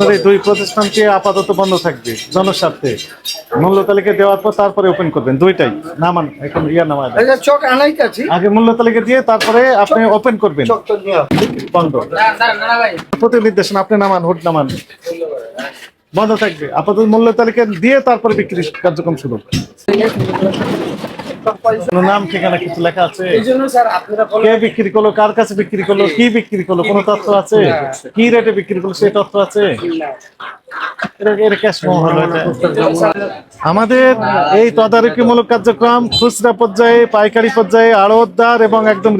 এই দুই প্রতিষ্ঠানটি আপাতত বন্ধ থাকবে জনস্বার্থে। মূল্য তালিকা দেওয়ার পর তারপরে ওপেন করবেন দুইটাই নামান এখন ইয়া নামান চক আনাই কাছি আগে মূল্য তালিকা দিয়ে তারপরে আপনি ওপেন করবেন। বন্ধ। প্রতি নির্দেশনা আপনি নামান হুড নামান বন্ধ থাকবে। আপাতত মূল্য তালিকা দিয়ে তারপরে বিক্রি কার্যক্রম শুরু। নাম ঠিকানা কিছু লেখা আছে? কে বিক্রি করল কার কাছে বিক্রি করল কি বিক্রি করল কোনো তথ্য আছে? কি রেটে বিক্রি করল সেই তথ্য আছে। আমাদের এই তদারকিমূলক কার্যক্রম খুচরা পর্যায়ে পাইকারি পর্যায়ে আড়তদার এবং একদম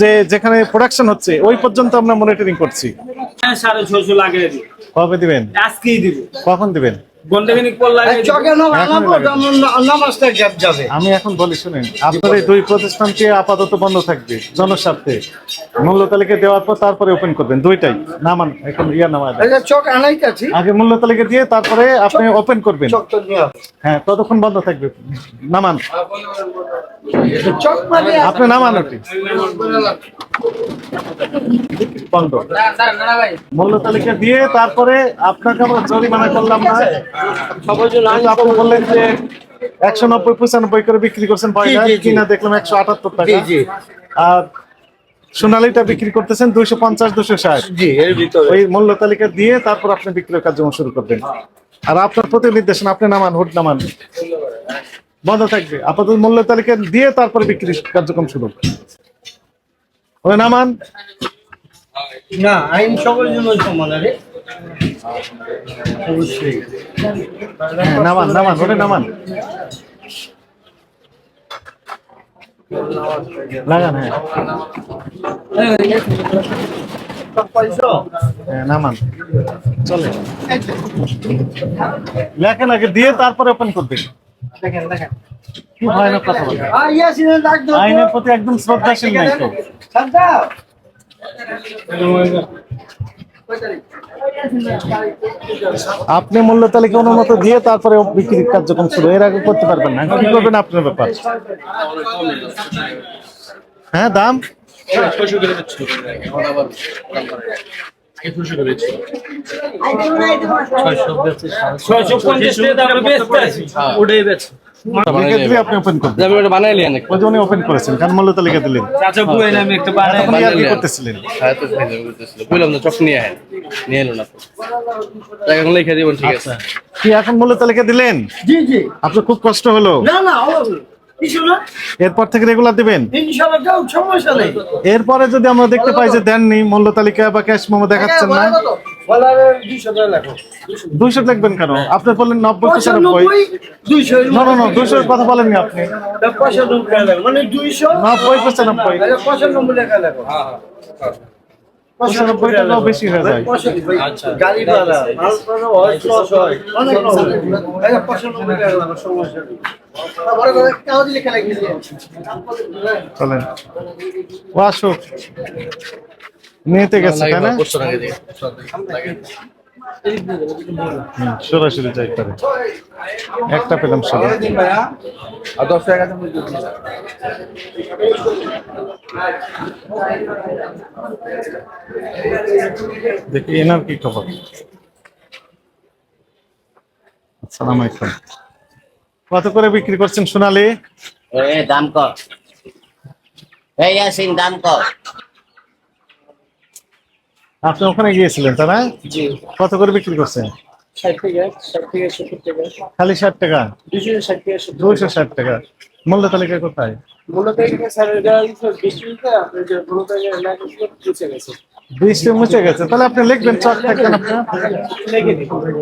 যে যেখানে প্রোডাকশন হচ্ছে ওই পর্যন্ত আমরা মনিটরিং করছি। হ্যাঁ, কবে দিবেন? আজকেই দিব। কখন দিবেন? আমি এখন বলি শুনেন আপনার এই দুই প্রতিষ্ঠানটি আপাতত বন্ধ থাকবে জনস্বার্থে। মূল্য তালিকা দেওয়ার পর তারপরে ওপেন করবেন দুইটাই। নামান এখন ইয়া নামান চক আনাই কাছি আগে মূল্য তালিকা দিয়ে তারপরে আপনি ওপেন করবেন। হ্যাঁ ততক্ষণ বন্ধ থাকবে। নামান। চক মানে আপনি নামান মূল্য তালিকা দিয়ে তারপরে আপনাকে আমরা জরিমানা করলাম না। আপনি বললেন যে একশো নব্বই পঁচানব্বই করে বিক্রি করছেন। কিনা দেখলাম একশো আটাত্তর টাকা। জি আর সোনালিটা বিক্রি করতেছেন দুইশো পঞ্চাশ দুশো ষাট। জি এর ভিতরে। ওই মূল্য তালিকা দিয়ে তারপর আপনি বিক্রয় কার্যক্রম শুরু করবেন। আর আপনার প্রতি নির্দেশনা আপনি নামান হুট নামান। বন্ধ থাকবে। আপাতত মূল্য তালিকা দিয়ে তারপরে বিক্রি কার্যক্রম শুরু ওই নামান না আইন সকল জন্য সমান আরে। অবশ্যই। নামান নামান ওটা নামান লাগান হ্যাঁ, নামান চলে। লেখেন আগে দিয়ে তারপরে ওপেন করবেন। দেখেন দেখেন। কি ভয়ানক কথা। আইনের প্রতি একদম শ্রদ্ধাশীল নাই তো আপনি মূল্য তালিকা অনুমতি দিয়ে তারপরে বিক্রির কার্যক্রম শুরু এর আগে করতে পারবেন না। কি করবেন আপনার ব্যাপার? হ্যাঁ দাম? ছয়শো পঞ্চাশ টাকা বেচতে আছি ওটাই হ্যাঁ এখন ঠিক আছে। কি এখন মূল্য তালিকা দিলেন? জি জি। আপনার খুব কষ্ট হলো। এরপর থেকে রেগুলার দিবেন? এরপরে যদি আমরা দেখতে পাই যে দেননি মূল্য তালিকা বা ক্যাশ মোমো দেখাচ্ছেন না। বলারে 200 টাকা লাগবে দুইশো লিখবেন কেন? আপনি বললেন নব্বই পঁচানব্বই। 95 200 না না না দুইশোর কথা বলেননি আপনি। 95 টাকা লাগবে মানে 200 নব্বই পঁচানব্বই। তাহলে 95 টাকা লাগবে পঁচানব্বই টাকাও বেশি হয়ে যায়। আচ্ছা। গাড়ি ভাড়া মাল ভাড়া লস অনেক লস এই 95 টাকা লাগবে সমস্যা নেই বড় করে কাগজ লেখা লাগিয়েছে চলেন ও আসুক নিতে গেছে তাই না সরাসরি যাই পারে একটা পেলাম দশ দেখি এনার কি খবর? আসসালামু আলাইকুম। কত করে বিক্রি করছেন সোনালি? দাম কর। এই দাম কর। আপনি ওখানে গিয়েছিলেন তাই না? কত করে বিক্রি করছেন? 60 টাকা 60 থেকে 70 টাকা। খালি ষাট টাকা? 260 থেকে 70 দুইশো ষাট টাকা। মূল্য তালিকা কোথায়? বৃষ্টি মুছে গেছে। তাহলে আপনি লিখবেন চক থাকবেন আপনার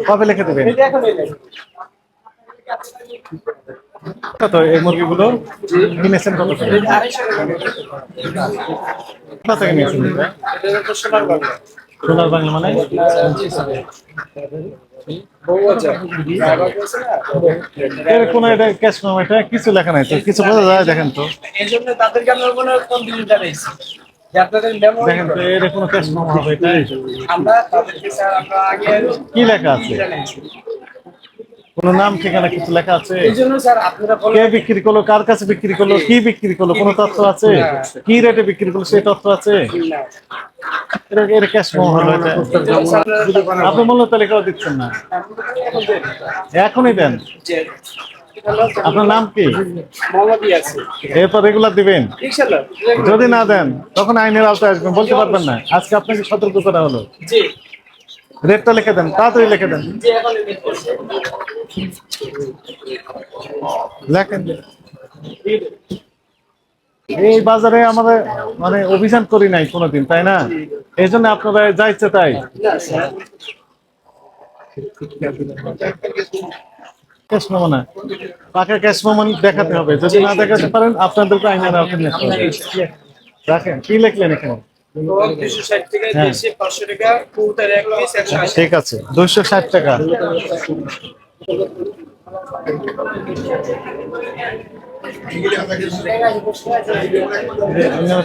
কবে লিখে দেবেন এটা এখন এই লাগে কত এই মুরগিগুলো কিনেছেন কত তো সোনার বাংলা মানে? এর কোনো এটা ক্যাশ এটা কিছু লেখা নাই তো কিছু বোঝা যায় দেখেন তো। এই জন্য তাদেরকে আমরা মনে হয় কোন দিন জানাইছি যে আপনাদের মেমো দেখেন তো এর কোনো ক্যাশ মেমো হবে এটা আমরা তাদেরকে স্যার আমরা আগে কি লেখা আছে? কোনো নাম ঠিকানা কিছু লেখা আছে? কে বিক্রি করল কার কাছে বিক্রি করল কি বিক্রি করল কোনো তথ্য আছে? কি রেটে বিক্রি করল সেই তথ্য আছে? আপনি মূল্য তালিকাও দিচ্ছেন না। এখনই দেন। আপনার নাম কি? এরপর রেগুলার দিবেন? যদি না দেন তখন আইনের আওতায় আসবেন বলতে পারবেন না। আজকে আপনাকে সতর্ক করা হলো। জি। রেটটা লিখে দেন, তাড়াতাড়ি লিখে দেন। লেখেন। এই বাজারে আমাদের মানে অভিযান করি নাই কোনোদিন, তাই না? এই জন্য আপনারা যা ইচ্ছে তাই। না ক্যাশ মেমো না পাকা ক্যাশ মেমো দেখাতে হবে। যদি না দেখাতে পারেন, আপনাদেরকে আইনের রাখেন, কি লিখলেন এখানে? দুশো ষাট টাকা হ্যাঁ। ঠিক আছে দুইশো ষাট টাকা।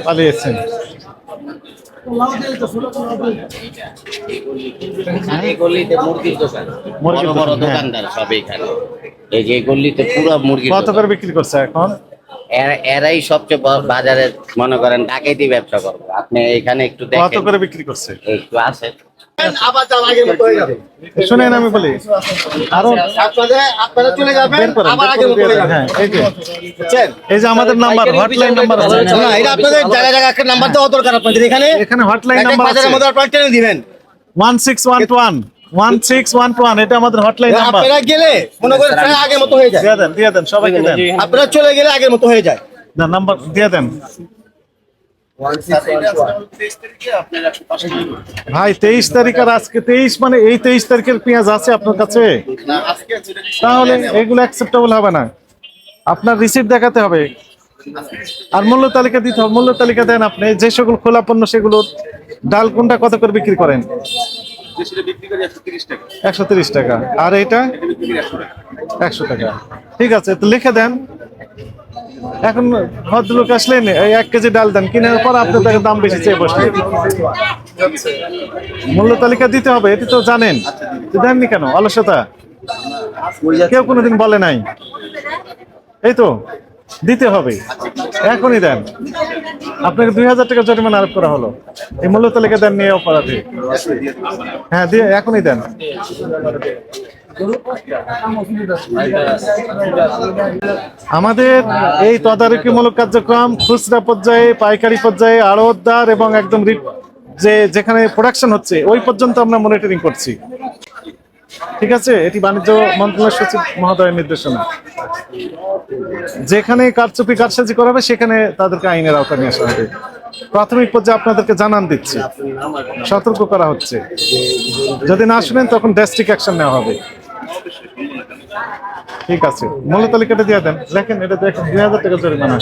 পালিয়েছেন। মুরগির হ্যাঁ। দোকানদার সব এখানে। এই যে গল্লিতে পুরো মুরগির কত করে বিক্রি করছে এখন? এরাই সবচেয়ে বড় বাজারে মনে করেন ডাকাইতি ব্যবসা করবে। আপনি এখানে একটু কত করে বিক্রি করছে? একটু আছে। হয়ে যাবে। শুনেন আমি বলি আরও আপনাদের আপনারা চলে যাবেন আবার আগের মতো দিয়ে দেন, যাবে। এই যে। বুঝছেন? এই যে আমাদের নাম্বার হটলাইন নাম্বার আছে। না এটা আপনাদের জায়গায় জায়গায় একটা নাম্বার দেওয়া দরকার আপনাদের। এখানে এখানে হটলাইন নাম্বার আছে বাজারের মধ্যে আপনারা টেনে দিবেন। One six one one one six one one এটা আমাদের হটলাইন নাম্বার আপনারা গেলে মনে করেন প্রায় আগের মতো হয়ে যায়। দিয়ে দেন দিয়ে দেন সবাইকে দেন। আপনারা চলে গেলে আগের মতো হয়ে যায়। দেন নাম্বার দিয়ে দেন। ভাই তেইশ তারিখ আর আজকে তেইশ মানে এই তেইশ তারিখের পেঁয়াজ আছে আপনার কাছে? তাহলে এগুলো অ্যাকসেপ্টেবল হবে না। আপনার রিসিপ্ট দেখাতে হবে। আর মূল্য তালিকা দিতে হবে। মূল্য তালিকা দেন আপনি। যে সকল খোলা পণ্য সেগুলো ডাল কোনটা কত করে বিক্রি করেন? একশো তিরিশ টাকা। আর এটা একশো টাকা। ঠিক আছে তো লিখে দেন। এখন ভদ্রলোক আসলেন এক কেজি ডাল দেন কেনার পর আপনার তাকে দাম বেশি চেয়ে বসলেন। মূল্য তালিকা দিতে হবে এটি তো জানেন। দেননি কেন? অলসতা? কেউ কোনোদিন বলে নাই। এই তো? দিতে হবে। এখনই দেন। আপনাকে দুই হাজার টাকা জরিমানা আরোপ করা হলো। এই মূল্য তালিকা দেন নিয়ে অপরাধী। হ্যাঁ দিয়ে এখনই দেন। আমাদের এই তদারকিমূলক কার্যক্রম খুচরা পর্যায়ে, পাইকারি পর্যায়ে, আড়তদার এবং একদম যে যেখানে প্রোডাকশন হচ্ছে, ওই পর্যন্ত আমরা মনিটরিং করছি। ঠিক আছে? এটি বাণিজ্য মন্ত্রণালয় সচিব মহোদয়ের নির্দেশনা। যেখানে কারচুপি কারসাজি করাবে সেখানে তাদেরকে আইনের আওতায় নিয়ে আসা হবে। প্রাথমিক পর্যায়ে আপনাদেরকে জানান দিচ্ছি। সতর্ক করা হচ্ছে। যদি না শুনেন, তখন ড্রাস্টিক অ্যাকশন নেওয়া হবে। ঠিক আছে। মূল্য তালিকাটা দিয়ে দেন। দেখেন, এটা দেখেন, দুই হাজার টাকা জরিমানা।